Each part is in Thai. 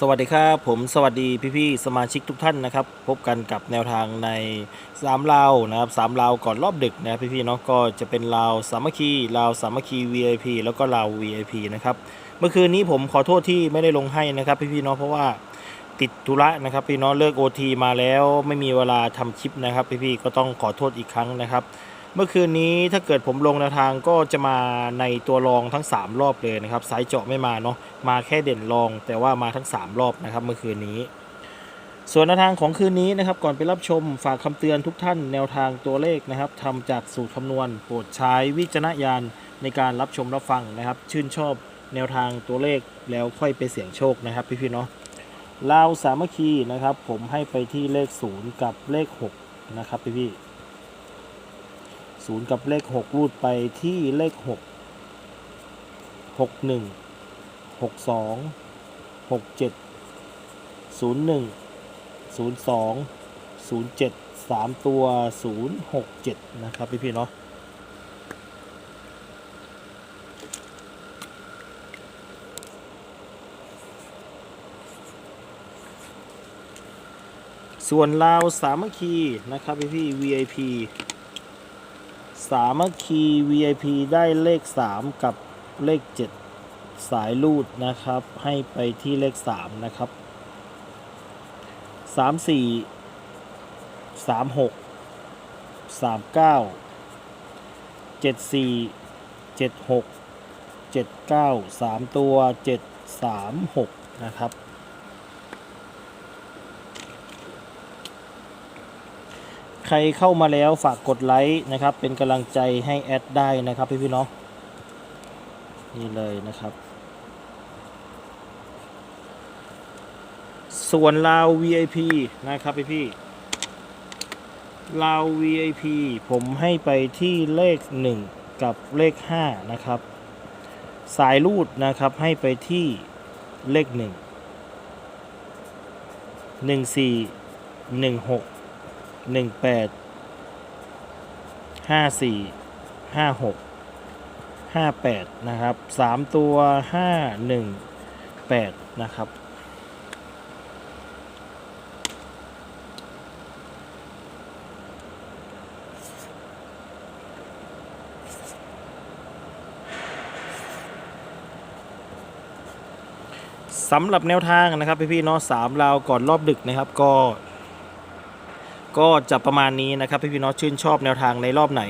สวัสดีครับผมสวัสดีพี่ๆสมาชิกทุกท่านนะครับ พบกันกับแนวทางในสามลาวนะครับสามลาวก่อนรอบดึกนะพี่ๆเนาะก็จะเป็นลาวสามัคคีลาวสามัคคี VIP แล้วก็ลาว VIP นะครับเมื่อคืนนี้ผมขอโทษที่ไม่ได้ลงให้นะครับ พี่ๆเนาะเพราะว่าติดธุระนะครับ พี่เนาะเลิก OT มาแล้วไม่มีเวลาทำคลิปนะครับ พี่ๆก็ต้องขอโทษอีกครั้งนะครับ เมื่อคืนนี้ถ้าเกิดผมลงแนวทางก็จะมาในตัวรองทั้ง 3 รอบเลยนะครับสายเจาะไม่มาเนาะมาแค่เด่นรอง แต่ว่ามาทั้ง 3 รอบนะครับเมื่อคืนนี้ ส่วนแนวทางของคืนนี้นะครับ ก่อนไปรับชมฝากคำเตือนทุกท่านแนวทางตัวเลขนะครับทำจากสูตรคำนวณโปรดใช้วิจารณญาณในการรับชมรับฟังนะครับ ชื่นชอบแนวทางตัวเลขแล้วค่อยไปเสี่ยงโชคนะครับพี่ๆเนาะลาวสามัคคีนะครับ ผมให้ไปที่เลข 0 กับเลข 6 นะครับพี่ๆ ศูนย์กับเลขหกรูดไปที่เลขหกหกหนึ่งหกสองหกเจ็ดศูนย์หนึ่งศูนย์สองศูนย์เจ็ดสามตัวศูนย์หกเจ็ดนะครับ พี่พี่เนาะส่วนลาวสามัคคีนะครับพี่พี่ VIP สามัคคี VIP ได้เลข 3 กับเลข 7 สายรูดนะครับ ให้ไปที่เลข 3 นะครับ 3 4 3 6 3 9 7 4 7 6 7 9 3 ตัว 7 3 6 นะครับ ใครเข้ามาแล้วฝากกดไลค์นะครับ เป็นกำลังใจให้แอดได้นะครับพี่พี่ๆเนาะนี่เลยนะครับ ส่วนลาว VIP นะครับพี่พี่ลาว VIP ผมให้ไปที่เลข 1 กับเลข 5 นะครับ สายรูดนะครับให้ไปที่เลข 1 1 4 1 6 หนึ่งแปดห้าสี่ห้าหกห้าแปดนะครับสามตัวห้าหนึ่งแปดนะครับสำหรับแนวทางนะครับพี่ๆเนาะสามราวก่อนรอบดึกนะครับก็ ก็จะประมาณนี้นะครับพี่พี่น้องชื่นชอบแนวทางในรอบไหน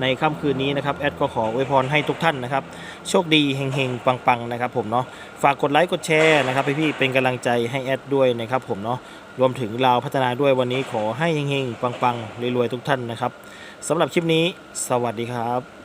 ในค่ำคืนนี้นะครับแอดก็ขออวยพรให้ทุกท่านนะครับโชคดีเฮงๆปังๆนะครับผมเนาะฝากกดไลค์กดแชร์นะครับพี่พี่เป็นกำลังใจให้แอดด้วยนะครับผมเนาะรวมถึงเราพัฒนาด้วยวันนี้ขอให้เฮงๆปังๆรวยๆทุกท่านนะครับสำหรับคลิปนี้ สวัสดีครับ